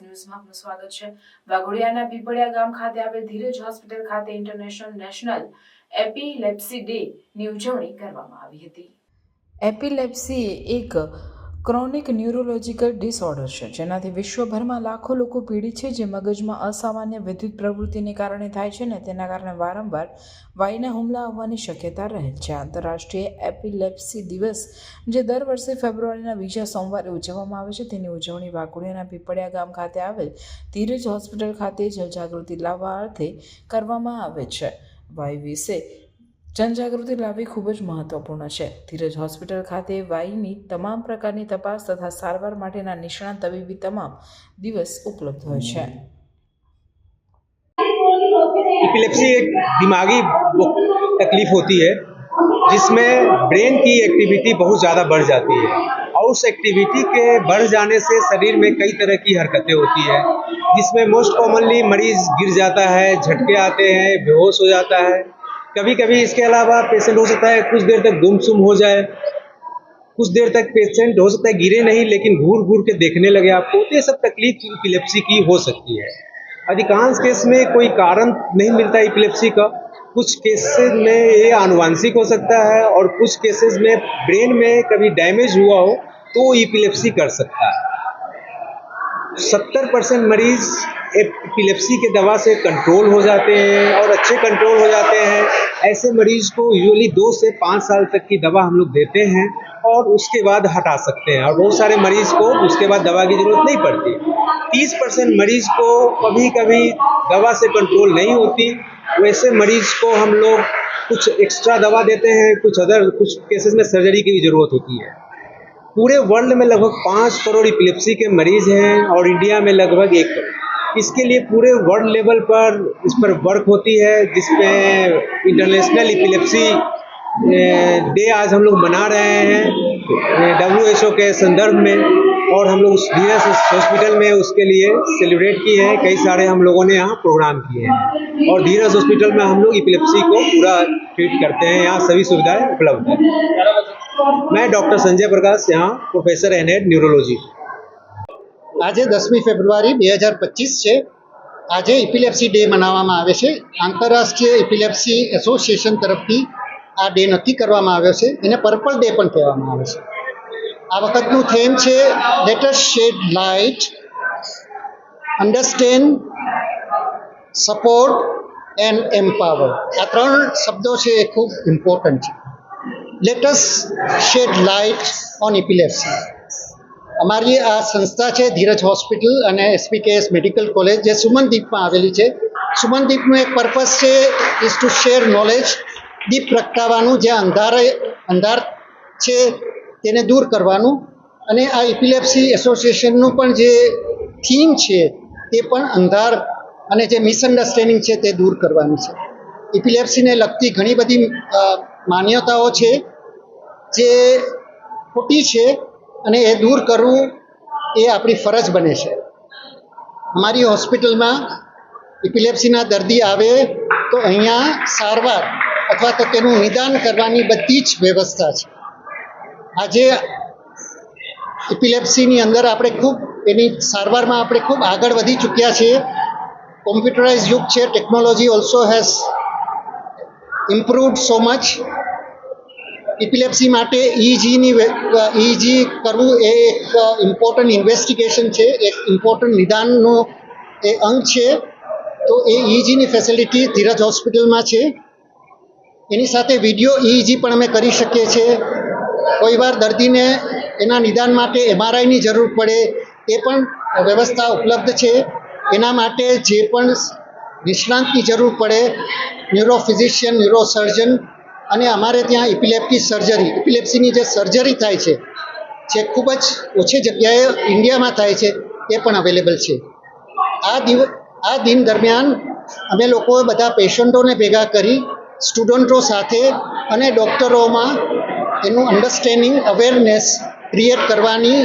દિવસ ન્યૂઝમાં આપનું સ્વાગત છે. વાઘોડિયાના પીપળિયા ગામ ખાતે આવેલ ધીરજ હોસ્પિટલ ખાતે ઇન્ટરનેશનલ નેશનલ એપિલેપ્સી ડે ની ઉજવણી કરવામાં આવી હતી. એપિલેપ્સી એક ક્રોનિક ન્યુરોલોજિકલ ડિસઓર્ડર છે, જેનાથી વિશ્વભરમાં લાખો લોકો પીડિત છે, જે મગજમાં અસામાન્ય વિદ્યુત પ્રવૃત્તિને કારણે થાય છે ને તેના કારણે વારંવાર વાયુના હુમલા આવવાની શક્યતા રહે છે. આંતરરાષ્ટ્રીય એપિલેપ્સી દિવસ, જે દર વર્ષે ફેબ્રુઆરીના બીજા સોમવારે ઉજવવામાં આવે છે, તેની ઉજવણી વાઘોડિયાના પીપળિયા ગામ ખાતે આવેલ ધીરજ હોસ્પિટલ ખાતે જનજાગૃતિ લાવવા અર્થે કરવામાં આવે છે. વાયુ વિશે જનજાગૃતિ લાવવી ખૂબ જ મહત્વપૂર્ણ છે ધીરજ હોસ્પિટલ ખાતે વાયુની તમામ પ્રકારની તપાસ તથા સારવાર માટેના નિષ્ણાત તબીબી તમામ દિવસ ઉપલબ્ધ હોય છે एपिलेप्सी एक दिमागी तकलीफ होती है जिसमें ब्रेन की एक्टिविटी बहुत ज़्यादा बढ़ जाती है और उस एक्टिविटी के बढ़ जाने से शरीर में कई तरह की हरकतें होती है जिसमें मोस्ट कॉमनली मरीज़ गिर जाता है झटके आते हैं बेहोश हो जाता है कभी कभी इसके अलावा पेशेंट हो सकता है, कुछ देर तक गुमसुम हो जाए। कुछ देर तक पेशेंट हो सकता है, गिरे नहीं, लेकिन घूर घूर के देखने लगे आपको तो ये सब तकलीफ़ इपिलेप्सी की हो सकती है। अधिकांश केस में कोई कारण नहीं मिलता इपिलेप्सी का। कुछ केसेस में ये आनुवांशिक हो सकता है और कुछ केसेस में ब्रेन में कभी डैमेज हुआ हो तो इपिलेप्सी कर सकता है। सत्तर परसेंट मरीज़ एपिलेप्सी के दवा से कंट्रोल हो जाते हैं और अच्छे कंट्रोल हो जाते हैं। ऐसे मरीज़ को यूजली दो से पाँच साल तक की दवा हम लोग देते हैं और उसके बाद हटा सकते हैं। और बहुत सारे मरीज़ को उसके बाद दवा की ज़रूरत नहीं पड़ती। तीस परसेंट मरीज़ को कभी कभी दवा से कंट्रोल नहीं होती। वैसे मरीज़ को हम लोग कुछ एक्स्ट्रा दवा देते हैं, कुछ अदर कुछ केसेस में सर्जरी की भी ज़रूरत होती है। पूरे वर्ल्ड में लगभग पाँच करोड़ इपिलेप्सी के मरीज़ हैं और इंडिया में लगभग एक करोड़। इसके लिए पूरे वर्ल्ड लेवल पर इस पर वर्क होती है जिसमें इंटरनेशनल इपिलेप्सी डे आज हम लोग मना रहे हैं डब्ल्यू एच ओ के संदर्भ में, और हम लोग उस धीरज हॉस्पिटल में उसके लिए सेलिब्रेट किए हैं, कई सारे हम लोगों ने यहाँ प्रोग्राम किए हैं। और धीरज हॉस्पिटल में हम लोग इपिलेप्सी को पूरा ट्रीट करते हैं, यहाँ सभी सुविधाएँ उपलब्ध हैं। मैं डॉक्टर संजय प्रकाश, यहाँ प्रोफेसर एन हेड न्यूरोलॉजी આજે દસમી ફેબ્રુઆરી બે હજાર પચીસ છે. આજે ઇપિલેપ્સી ડે મનાવવામાં આવે છે. આંતરરાષ્ટ્રીય ઇપિલેપ્સી એસોસિએશન તરફથી આ ડે નક્કી કરવામાં આવ્યો છે. એને પર્પલ ડે પણ કહેવામાં આવે છે. આ વખતનું થેમ છે let's shed light understand support and empower આ ત્રણ શબ્દો છે એ ખૂબ ઇમ્પોર્ટન્ટ છે. Let's shed light on epilepsy અમારી આ સંસ્થા છે ધીરજ હોસ્પિટલ અને એસપીકેએસ મેડિકલ કોલેજ, જે સુમનદીપમાં આવેલી છે. સુમનદીપનું એક પર્પસ છે ઇઝ ટુ શેર નોલેજ દીપ પ્રગટાવવાનું, જે અંધારે, અંધાર છે, તેને દૂર કરવાનું. અને આ ઇપિલેપ્સી એસોસિએશનનું પણ જે થીમ છે, તે પણ અંધાર અને જે મિસઅન્ડરસ્ટેન્ડિંગ છે, તે દૂર કરવાનું છે. ઇપિલેપ્સીને લગતી ઘણી બધી માન્યતાઓ છે, જે ખોટી છે અને એ દૂર કરવું એ આપણી ફરજ બને છે. અમારી હોસ્પિટલમાં ઇપિલેપ્સીના દર્દી આવે તો અહીંયા સારવાર અથવા તો તેનું નિદાન કરવાની બધી જ વ્યવસ્થા છે. આજે ઇપિલેપ્સીની અંદર આપણે ખૂબ એની સારવારમાં આપણે ખૂબ આગળ વધી ચૂક્યા છીએ. કોમ્પ્યુટરાઇઝ યુગ છે, technology also has improved so much. Epilepsy માટે ઇજીની ઇજી કરવું એ એક ઇમ્પોર્ટન્ટ ઇન્વેસ્ટિગેશન છે. એક ઇમ્પોર્ટન્ટ નિદાનનો એ અંગ છે. તો એ ઇજીની ફેસિલિટી ધીરજ હોસ્પિટલમાં છે. એની સાથે વીડિયો ઇજી પણ અમે કરી શકીએ છીએ. કોઈવાર દર્દીને એના નિદાન માટે એમઆરઆઈની જરૂર પડે, એ પણ વ્યવસ્થા ઉપલબ્ધ છે. એના માટે જે પણ નિષ્ણાંતની જરૂર પડે ન્યુરો ફિઝિશિયન ન્યુરો સર્જન અને અમારે ત્યાં ઇપિલેપ્સી સર્જરી ઇપિલેપ્સીની જે સર્જરી થાય છે, જે ખૂબ જ ઓછી જગ્યાએ ઇન્ડિયામાં થાય છે, એ પણ અવેલેબલ છે. આ દિવ, આ દિન દરમિયાન અમે લોકોએ બધા પેશન્ટોને ભેગા કરી સ્ટુડન્ટો સાથે અને ડૉક્ટરોમાં એનું અન્ડરસ્ટેન્ડિંગ અવેરનેસ ક્રિએટ કરવાની